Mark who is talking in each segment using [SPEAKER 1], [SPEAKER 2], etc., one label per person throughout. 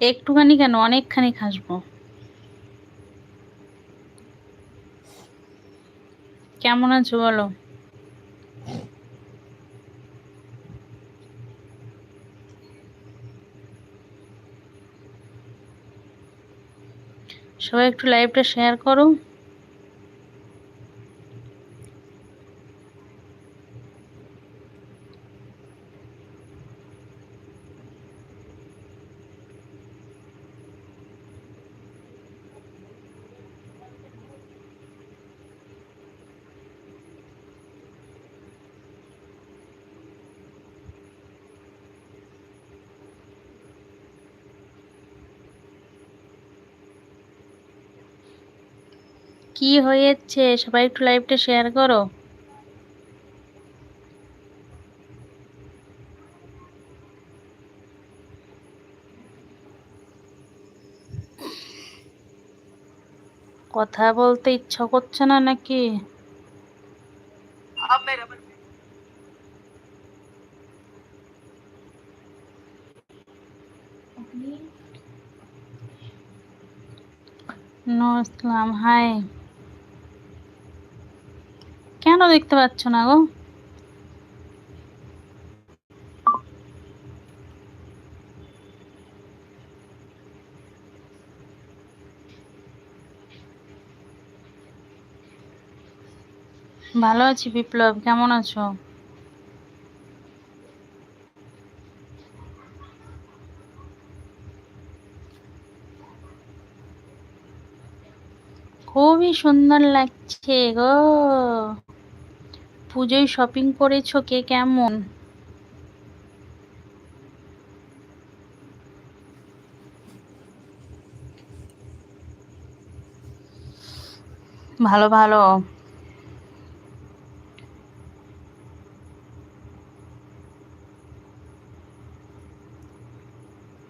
[SPEAKER 1] একটুখানি কেন? অনেকখানি খাসবো। কেমন আছো বলো? সবাই একটু লাইভটা শেয়ার করো। কি হয়েছে? সবাই একটু লাইভটা শেয়ার করো। কথা বলতে ইচ্ছা করছে না নাকি? No Islam hi. কেন দেখতে পাচ্ছ না গো। ভালো আছি বিপ্লব কেমন আছো? খুবই সুন্দর লাগছে গো। পুজোয় শপিং করেছ কে? কেমন? ভালো ভালো।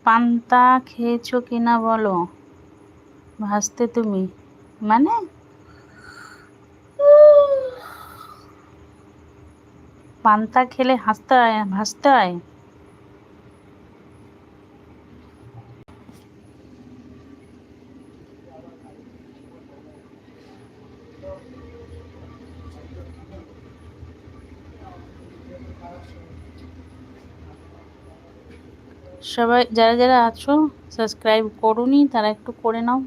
[SPEAKER 1] পান্তা খেয়েছো কিনা বলো? ভাসতে তুমি। মানে পান্তা খেলে হাসতে হয় ভাসতে হয় সবাই, যারা যারা আছো, সাবস্ক্রাইব করুনি, তারা একটু করে নাও।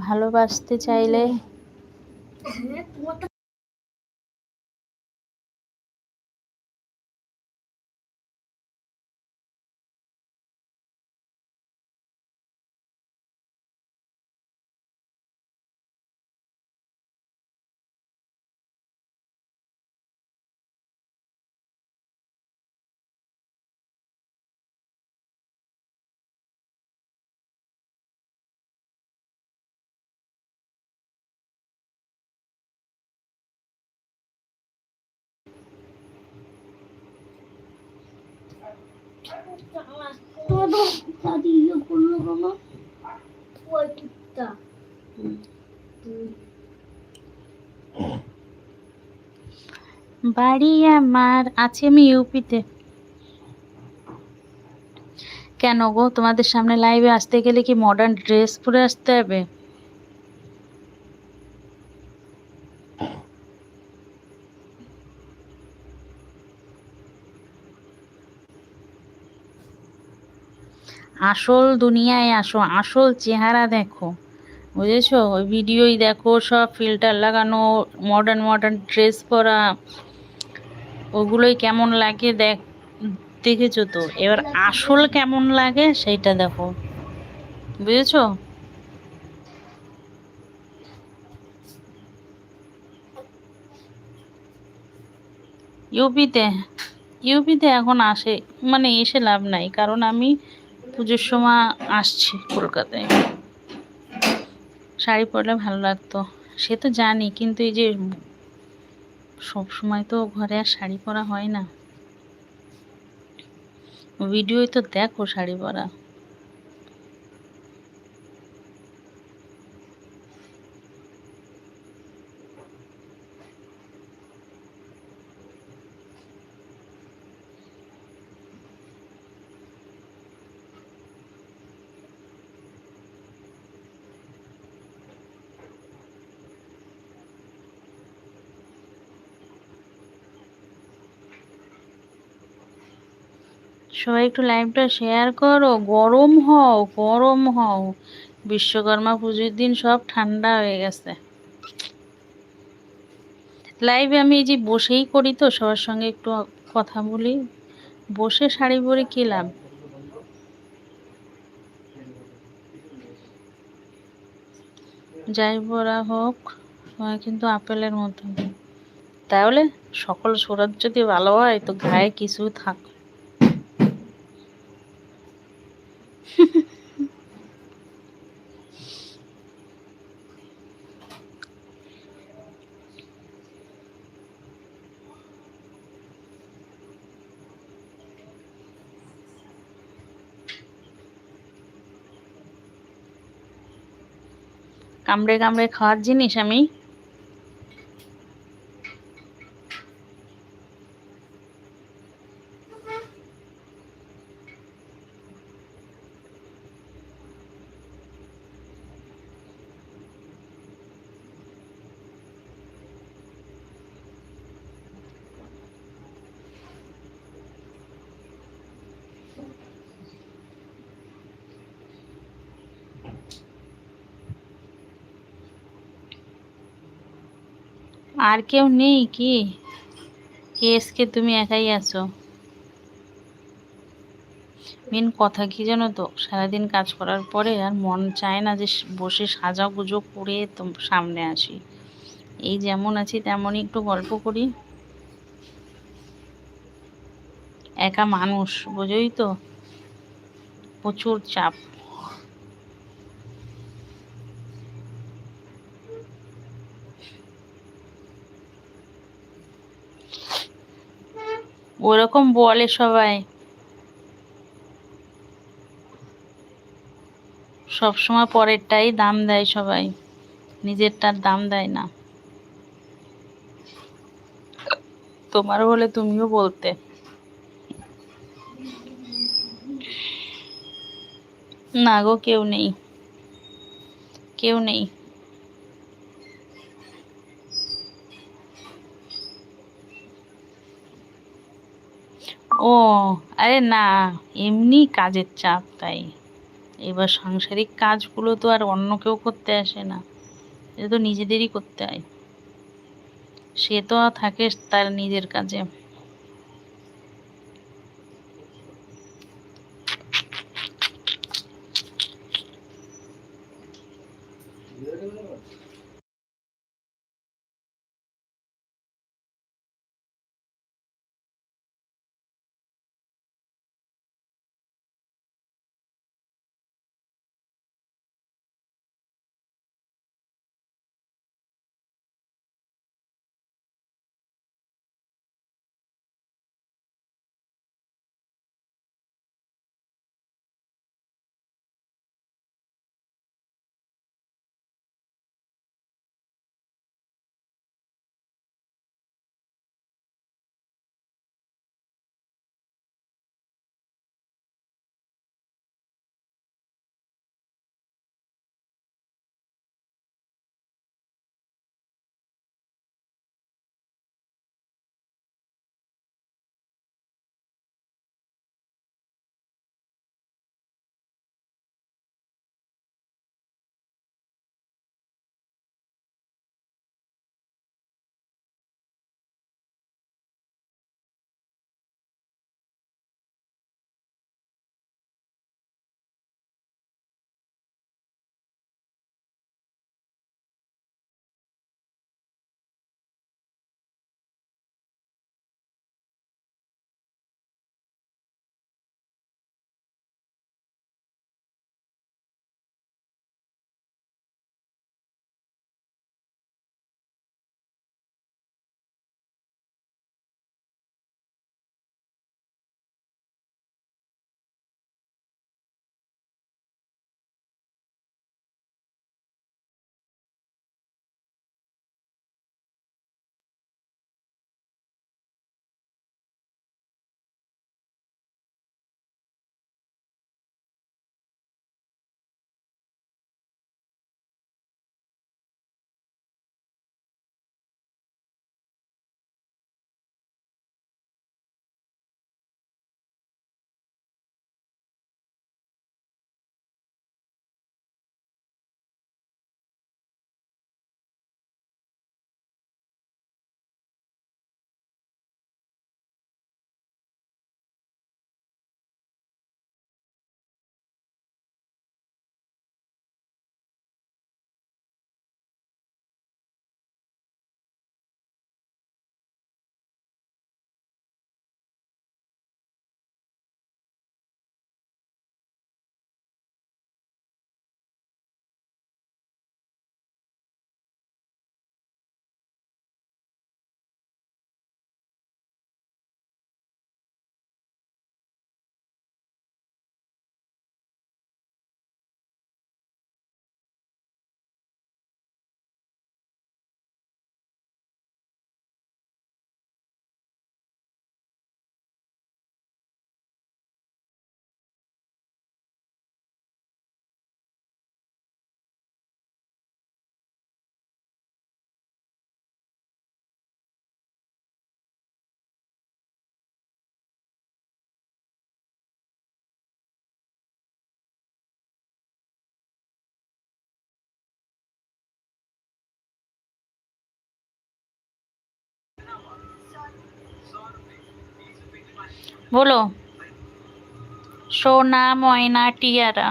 [SPEAKER 1] ভালোবাসতে চাইলে বাড়ি আমার আছে আমি ইউপিতে। কেন গো? তোমাদের সামনে লাইভে আসতে গেলে কি মডার্ন ড্রেস পরে আসতে হবে? আসল দুনিয়ায় আসো, আসল চেহারা দেখো। বুঝেছ? ওই ভিডিওই দেখো, সব ফিল্টার লাগানো মডার্ন মডার্ন ড্রেস পরা। ওগুলোই কেমন লাগে দেখ, দেখেছ তো? এবার আসল কেমন লাগে সেইটা দেখো। বুঝেছ? ইউপিতে ইউপিতে এখন আসে মানে এসে লাভ নাই। কারণ আমি পুজোর সময় আসছে কলকাতায়। শাড়ি পরলে ভালো লাগতো। সে তো জানি, কিন্তু এই যে সব সময় তো ঘরে আর শাড়ি পরা হয় না। ভিডিওই তো দেখো শাড়ি পরা। সবাই একটু লাইভটা শেয়ার করো। গরম হও গরম হও। বিশ্বকর্মা পুজোর দিন সব ঠান্ডা হয়ে গেছে। লাইভে আমি এই যে বসেই করি তো, সবার সঙ্গে একটু কথা বলি। বসে শাড়ি পরে কি লাভ? যাই পরা হোক সময় কিন্তু আপেলের মতো তাহলে সকল সুরত যদি ভালো হয়, তো গায়ে কিছু থাক কামড়ে কামড়ে খাওয়ার জিনিস আমি আর কেউ নেই কি? কেসকে তুমি একাই আছো। মেন কথা কি জানো তো? সারাদিন কাজ করার পরে আর মন চায় না যে বসে সাজা গুজো করে সামনে আসি। এই যেমন আছি তেমনই একটু গল্প করি। একা মানুষ, বোঝোই তো? প্রচুর চাপ। ওরকম বলে সবাই। সবসময় পরেরটাই দাম দেয় সবাই। নিজেরটার দাম দেয় না। তোমারও হলে তুমিও বলতে। না গো, কেউ নেই। কেউ নেই। ও, আরে না, এমনি কাজের চাপ তাই। এবার সাংসারিক কাজগুলো তো আর অন্য কেউ করতে আসে না এটা তো নিজেদেরই করতে হয়। সে তো থাকে তার নিজের কাজে। বলো। সোনা, ময়না, টিয়ারা।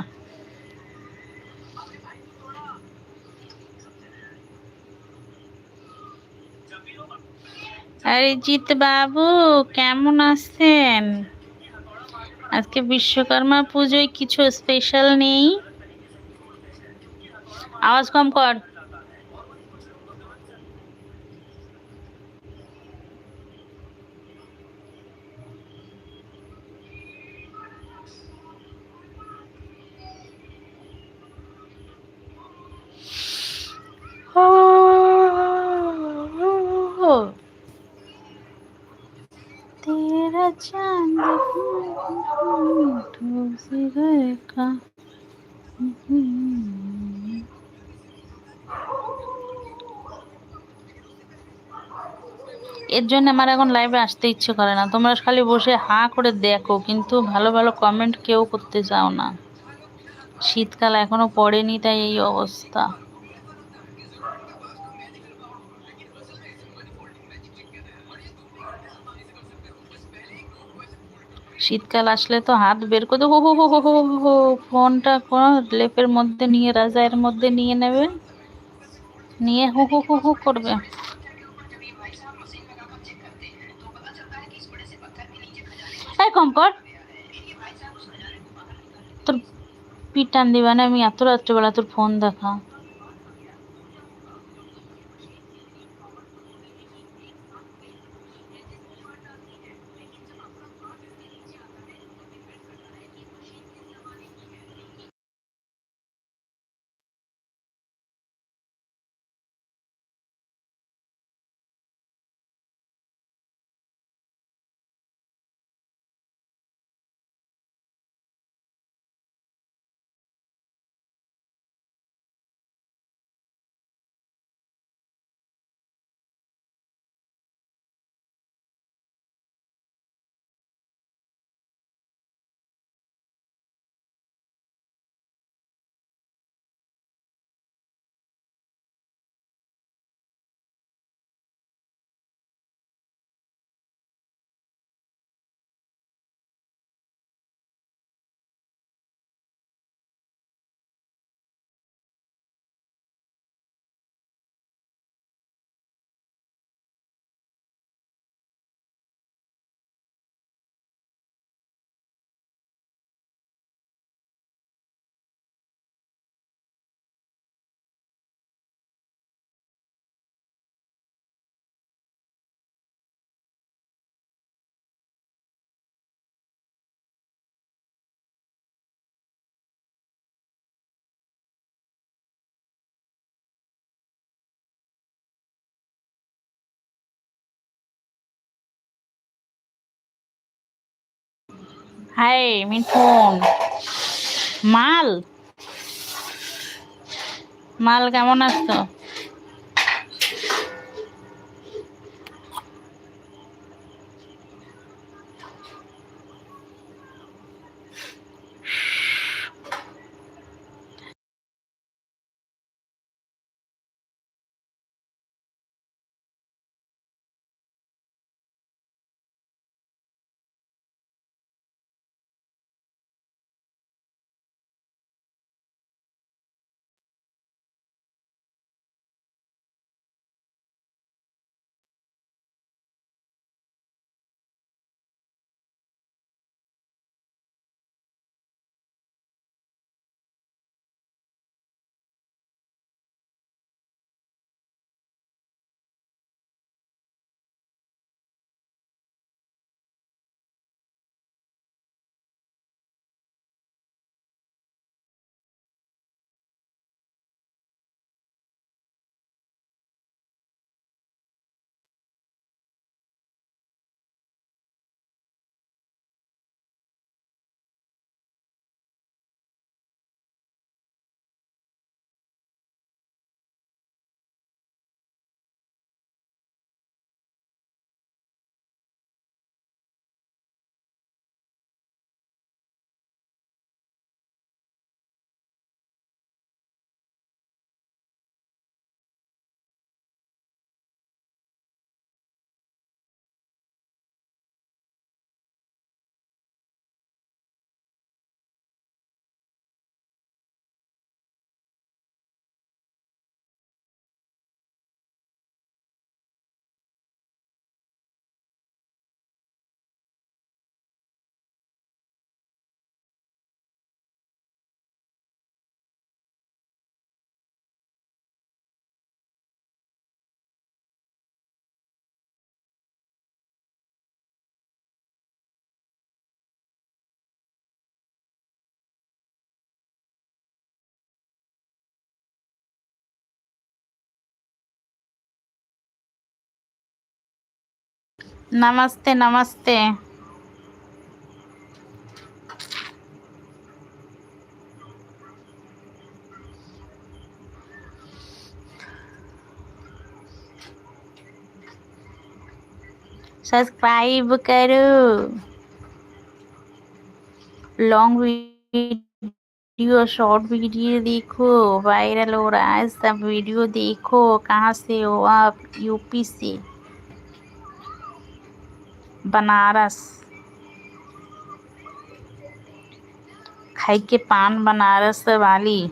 [SPEAKER 1] আরে জিৎ বাবু কেমন আছেন? আজকে বিশ্বকর্মা পুজোয় কিছু স্পেশাল নেই? আওয়াজ কম কর। सिगरे का এর জন্য আমার এখন লাইভে আসতে ইচ্ছে করে না তোমরা খালি বসে হা করে দেখো কিন্তু ভালো ভালো কমেন্ট কেউ করতে চাও না শীতকাল এখনো পড়েনি তাই এই অবস্থা শীতকাল আসলে তো হাত বের করে হো হো হো হো হো হো ফোনটা লেপের মধ্যে নিয়ে, রাজায়ের মধ্যে নিয়ে নেবে। নিয়ে হু হু হু হু করবে। এই কম কর তোর পিটান দিবা না, আমি এত রাত্রেবেলা তোর ফোন দেখা। হাই মিঠুন। মাল? মাল কেমন আছো? नमस्ते नमस्ते। सब्सक्राइब करो। लॉन्ग वीडियो शॉर्ट वीडियो देखो। वायरल हो रहा है, सब वीडियो देखो। कहाँ से हो आप? यूपी से। बनारस। खाई के पान बनारस वाली।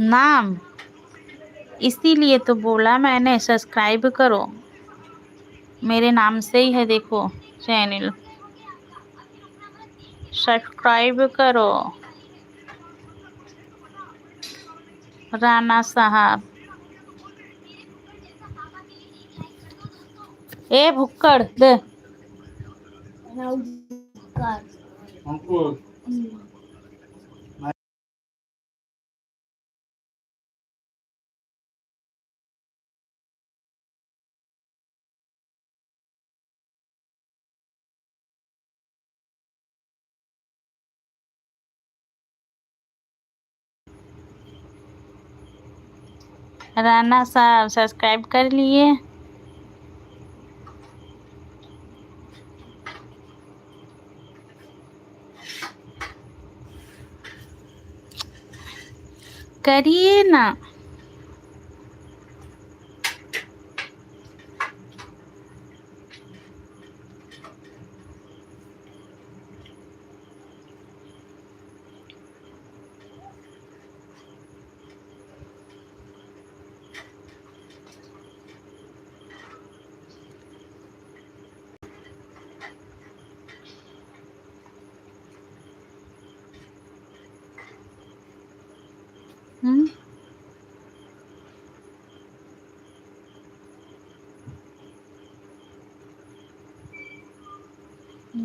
[SPEAKER 1] नाम। इसीलिए तो बोला मैंने सब्सक्राइब करो। मेरे नाम से ही है देखो चैनल। सब्सक्राइब करो। राणा साहब। ए भुक्कड़ दे।
[SPEAKER 2] नमस्कार
[SPEAKER 1] राणा साहब सब्सक्राइब कर लिए। करिए ना।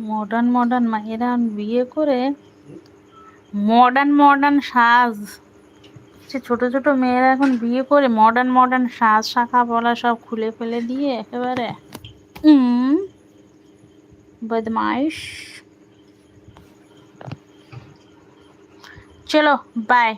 [SPEAKER 1] মডার্ন মডার্ন মায়েরা বিয়ে করে মডার্ন মডার্ন সাজ। সে ছোট ছোট মেয়েরা এখন বিয়ে করে মডার্ন মডার্ন সাজ, শাখা বলা সব খুলে ফেলে দিয়ে একেবারে বদমাইশ। চলো বাই